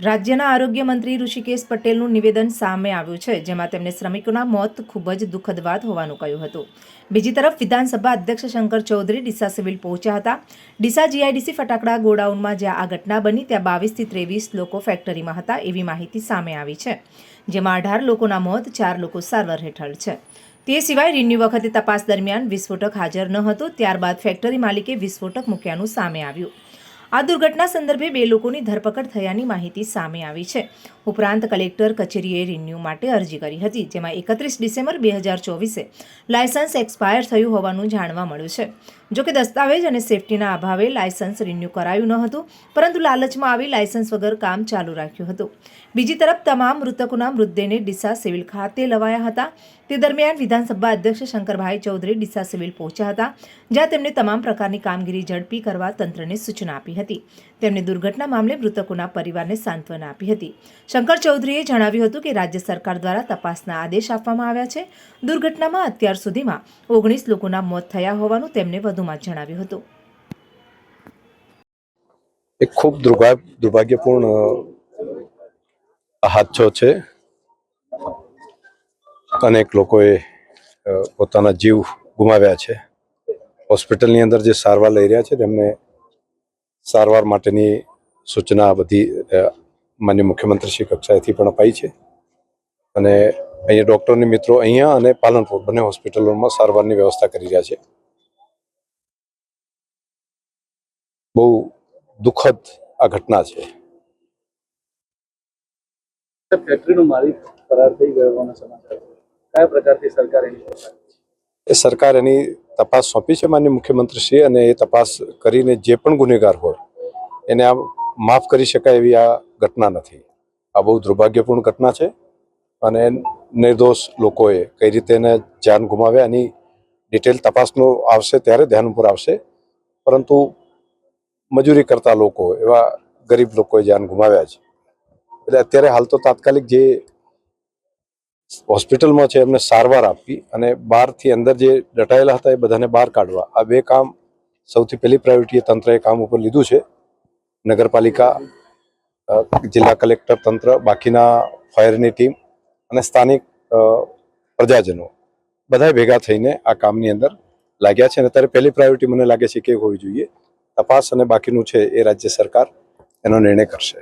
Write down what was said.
રાજ્યના આરોગ્ય મંત્રી ઋષિકેશ પટેલનું નિવેદન સામે આવ્યું છે, જેમાં તેમણે શ્રમિકોના મોત ખૂબ જ દુઃખદ વાત હોવાનું કહ્યું હતું. બીજી તરફ, વિધાનસભા અધ્યક્ષ શંકર ચૌધરી ડીસા સિવિલ પહોંચ્યા હતા. ડીસા જીઆઈડીસી ફટાકડા ગોડાઉનમાં જ્યાં આ ઘટના બની, ત્યાં બાવીસથી ત્રેવીસ લોકો ફેક્ટરીમાં હતા એવી માહિતી સામે આવી છે, જેમાં અઢાર લોકોના મોત, ચાર લોકો સારવાર હેઠળ છે. તે સિવાય, રિન્યુ વખતે તપાસ દરમિયાન વિસ્ફોટક હાજર ન હતો, ત્યારબાદ ફેક્ટરી માલિકે વિસ્ફોટક મૂક્યાનું સામે આવ્યું. આ દુર્ઘટના સંદર્ભે બે લોકોની ધરપકડ થયાની માહિતી સામે આવી છે. ઉપરાંત કલેક્ટર કચેરીએ રિન્યુ માટે અરજી કરી હતી, જેમાં એકત્રીસ ડિસેમ્બર બે હજાર ચોવીસે લાયસન્સ એક્સપાયર થયું હોવાનું જાણવા મળ્યું છે. જોકે દસ્તાવેજ અને સેફટીના અભાવે લાયસન્સ રિન્યુ કરાયું ન હતું, પરંતુ લાલચમાં આવી લાયસન્સ વગર કામ ચાલુ રાખ્યું હતું. બીજી તરફ, તમામ મૃતકોના મૃતદેહને ડીસા સિવિલ ખાતે લવાયા હતા. તે દરમિયાન વિધાનસભા અધ્યક્ષ શંકરભાઈ ચૌધરી ડીસા સિવિલ પહોંચ્યા હતા, જ્યાં તેમણે તમામ પ્રકારની કામગીરી ઝડપી કરવા તંત્રને સૂચના આપી હતી. તેમણે દુર્ઘટના મામલે મૃતકોના પરિવારને સાંત્વના આપી હતી. શંકર ચૌધરીએ જણાવ્યું હતું કે રાજ્ય સરકાર દ્વારા તપાસના આદેશ આપવામાં આવ્યા છે. દુર્ઘટનામાં અત્યાર સુધીમાં ઓગણીસ લોકોના મોત થયા હોવાનું તેમણે વધુમાં જણાવ્યું હતું. એક ખૂબ દુર્ભાગ્ય દુર્ભાગ્યપૂર્ણ હાથો છે. અનેક લોકોએ પોતાના જીવ ગુમાવ્યા છે. હોસ્પિટલની અંદર જે સારવાર લઈ રહ્યા છે, તેમને સારવાર માટેની સૂચના બધી માન્ય મુખ્યમંત્રી શ્રી કક્ષાએથી પણ અપાઈ છે. અને અહીંયા ડૉક્ટરની મિત્રો અહીંયા અને પાલનપુર બંને હોસ્પિટલોમાં સારવારની વ્યવસ્થા કરી રહ્યા છે. બહુ દુઃખદ આ ઘટના છે. ફેક્ટરીનો માલિક ફરાર થઈ ગયો હોવાના સમાચાર. કયા પ્રકારથી સરકાર એની એ સરકાર એની તપાસ સોંપી છે માન્ય મુખ્યમંત્રીશ્રી અને એ તપાસ કરીને જે પણ ગુનેગાર હોય એને આ માફ કરી શકાય એવી આ ઘટના નથી. આ બહુ દુર્ભાગ્યપૂર્ણ ઘટના છે અને નિર્દોષ લોકોએ કઈ રીતે એને જાન ગુમાવ્યા એની ડિટેલ તપાસનો આવશે ત્યારે ધ્યાન ઉપર આવશે. પરંતુ મજૂરી કરતા લોકો, એવા ગરીબ લોકોએ જાન ગુમાવ્યા છે. એટલે અત્યારે હાલ તો તાત્કાલિક જે હોસ્પિટલમાં છે, એમને સારવાર આપવી અને બહારથી અંદર જે દટાયેલા હતા એ બધાને બહાર કાઢવા. આ બે કામ સૌથી પહેલી પ્રાયોરિટી તંત્રએ કામ ઉપર લીધું છે. નગરપાલિકા જિલ્લા કલેક્ટર તંત્ર, બાકીના ફાયરની ટીમ અને સ્થાનિક પ્રજાજનો બધા ભેગા થઈને આ કામની અંદર લાગ્યા છે અને અત્યારે પહેલી પ્રાયોરિટી મને લાગે છે કે હોવી જોઈએ. તપાસ અને બાકીનું છે એ રાજ્ય સરકાર એનો નિર્ણય કરશે.